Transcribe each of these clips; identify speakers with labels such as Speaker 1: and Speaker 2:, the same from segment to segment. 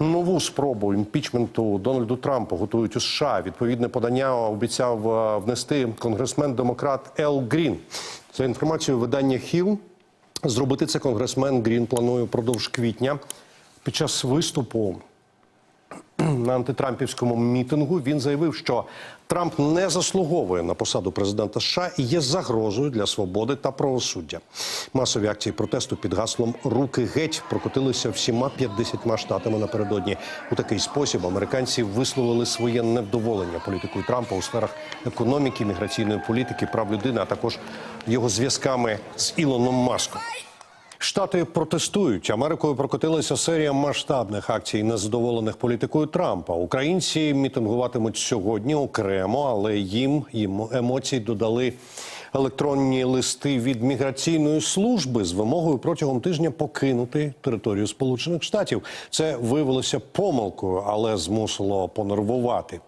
Speaker 1: Нову спробу імпічменту Дональду Трампу готують у США. Відповідне подання обіцяв е, внести конгресмен-демократ Ел Грін. За інформацією видання Хіл, зробити це конгресмен Грін планує впродовж квітня. Під час виступу на антитрампівському мітингу він заявив, що Трамп не заслуговує на посаду президента США і є загрозою для свободи та правосуддя. Масові акції протесту під гаслом Руки геть прокотилися всіма 50 штатами напередодні. У такий спосіб американці висловили своє невдоволення політикою Трампа у сферах економіки, міграційної політики, прав людини, а також його зв'язками з Ілоном Маском. Штати протестують. Америкою прокотилася серія масштабних акцій незадоволених політикою Трампа. Українці мітингуватимуть сьогодні окремо, але їм їм емоцій додали електронні листи від міграційної служби з вимогою протягом тижня покинути територію Сполучених Штатів. Це виявилося помилкою, але змусило понервувати.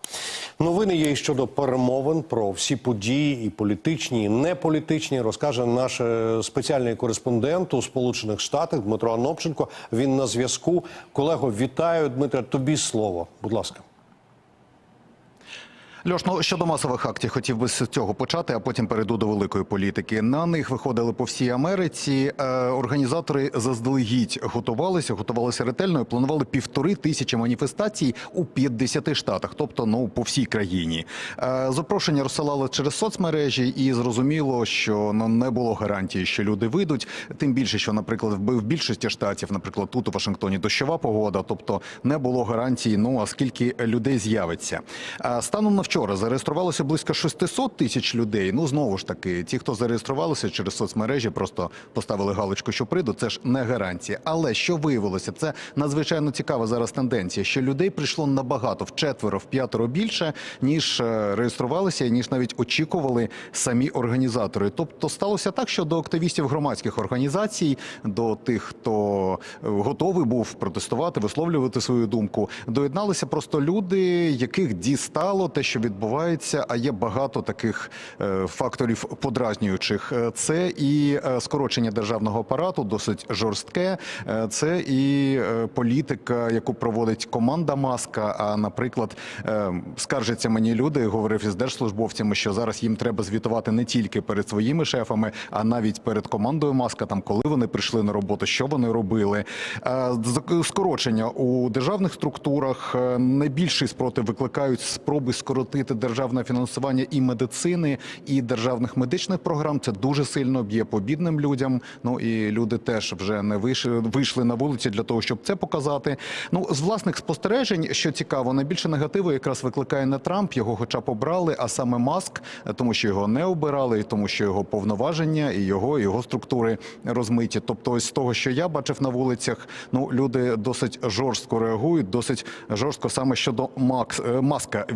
Speaker 1: Новини є щодо перемовин про всі події, і політичні, і неполітичні, розкаже наш е, спеціальний кореспондент у Сполучених Штатах Дмитро Анопченко. Він на зв'язку. Колего, вітаю, Дмитре. Тобі слово. Будь ласка.
Speaker 2: Льош, ну щодо масових актів, хотів би з цього почати, а потім перейду до великої політики. На них виходили по всій Америці. Е, організатори заздалегідь готувалися, готувалися ретельно і планували півтори тисячі маніфестацій у 50 штатах, тобто ну по всій країні. Е, запрошення розсилали через соцмережі, і зрозуміло, що ну не було гарантії, що люди вийдуть. Тим більше, що, наприклад, в більшості штатів, наприклад, тут у Вашингтоні дощова погода, тобто не було гарантії. Ну а скільки людей з'явиться. Е, Станом на вчора зареєструвалося близько 600 тисяч людей. Ну знову ж таки, ті, хто зареєструвалися через соцмережі, просто поставили галочку, що прийду. Це ж не гарантія. Але що виявилося, це надзвичайно цікава зараз тенденція, що людей прийшло набагато в четверо, в п'ятеро більше, ніж е, реєструвалися, ніж навіть очікували самі організатори. Тобто сталося так, що до активістів громадських організацій, до тих, хто е, готовий був протестувати, висловлювати свою думку, доєдналися просто люди, яких дістало те, що відбувається. А є багато таких е, факторів подразнюючих. Е, Це і е, скорочення державного апарату, досить жорстке. Це і політика, яку проводить команда Маска. А наприклад, скаржаться мені люди, говорив із держслужбовцями, що зараз їм треба звітувати не тільки перед своїми шефами, а навіть перед командою Маска, там коли вони прийшли на роботу, що вони робили. Скорочення у державних структурах найбільший спротив викликають спроби скоротити державне фінансування і медицини, і державних медичних програм. Це дуже сильно б'є по бідним людям. Ну і люди теж вже не вийшли, вийшли на вулиці для того, щоб це показати. Ну з власних спостережень, що цікаво, найбільше негативу якраз викликає не Трамп, його хоча б обрали, а саме Маск, тому що його не обирали, і тому що його повноваження і його, і його структури розмиті. Тобто, ось з того, що я бачив на вулицях, ну люди досить жорстко реагують, досить жорстко саме щодо Макс е, маска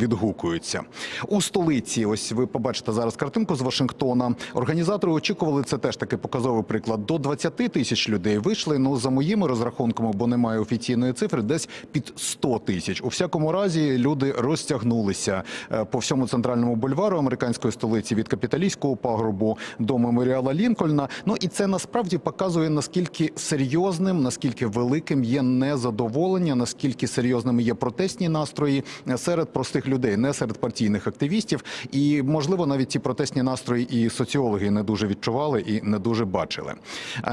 Speaker 2: відгукуються у столиці. Ось ви побачите зараз картинку з Вашингтона. Організатори очікували це теж таки показовий приклад. До 20 тисяч людей вийшли. Ну за моїми розрахунками, бо немає офіційної цифри, десь під 100 тисяч. У всякому разі, люди розтягнулися е, по всьому центральному бульвару американської столиці від капіталійського пагорбу до меморіала Лінкольна. Ну і це насправді показує наскільки серйозним, наскільки великим є незадоволення, наскільки серйозними є протестні настрої серед простих людей, не серед партійних активістів. І можливо, навіть ці протестні настрої і соціологи не дуже відчували і не дуже бачили.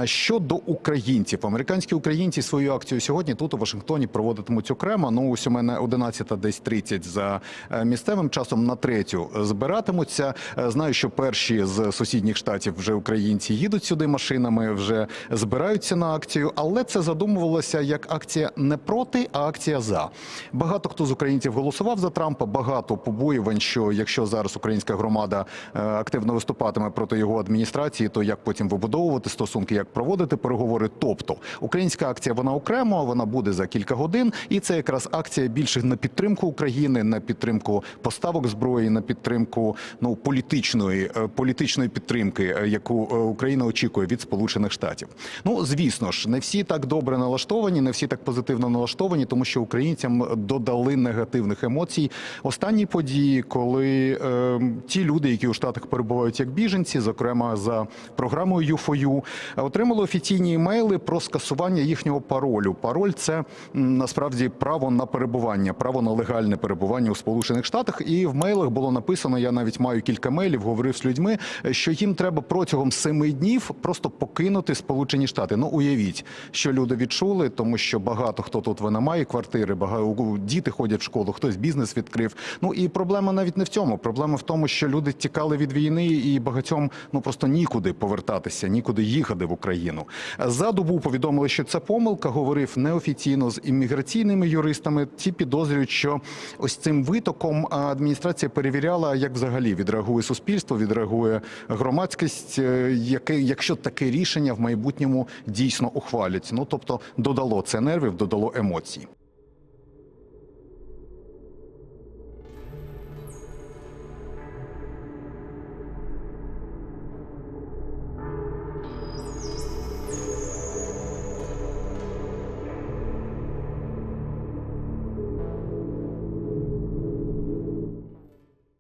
Speaker 2: Щодо українців, американські українці свою акцію сьогодні тут у Вашингтоні проводитимуть окремо. Ну ось у мене 11 десь 30 за е, місцевим часом на третю збиратимуться. Е, Знаю, що перші з сусідніх штатів вже українці їдуть сюди машинами, вже збираються на акцію, але це задумувалося як акція не проти, а акція за. Багато хто з українців голосував за Трампа. Багато побоювань, що якщо зараз українська громада е, активно виступатиме проти його адміністрації, то як потім вибудовувати стосунки, як проводити переговори. Тобто українська акція вона окремо, вона буде за кілька годин, і це якраз акція більше на підтримку України, на підтримку поставок зброї, на підтримку ну політичної е, політичної підтримки, е, яку Україна очікує від Сполучених Штатів. Ну звісно ж, не всі так добре налаштовані, не всі так позитивно налаштовані, тому що українцям додали негативних емоцій. Останні події. Події, коли е, ті люди, які у штатах перебувають як біженці, зокрема за програмою U4U, отримали офіційні імейли про скасування їхнього паролю. Пароль це насправді право на перебування, право на легальне перебування у Сполучених Штатах. І в мейлах було написано: я навіть маю кілька мейлів, говорив з людьми, що їм треба протягом семи днів просто покинути Сполучені Штати. Ну уявіть, що люди відчули, тому що багато хто тут винаймає квартири, багато діти ходять в школу, хтось бізнес відкрив. Ну і проблема навіть не в цьому. Проблема в тому, що люди тікали від війни, і багатьом ну просто нікуди повертатися, нікуди їхати в Україну. За добу повідомили, що це помилка. Говорив неофіційно з імміграційними юристами. Ті підозрюють, що ось цим витоком адміністрація перевіряла, як взагалі відреагує суспільство, відреагує громадськість, е, яке, якщо таке рішення в майбутньому дійсно ухвалять. Ну тобто додало це нервів, додало емоцій.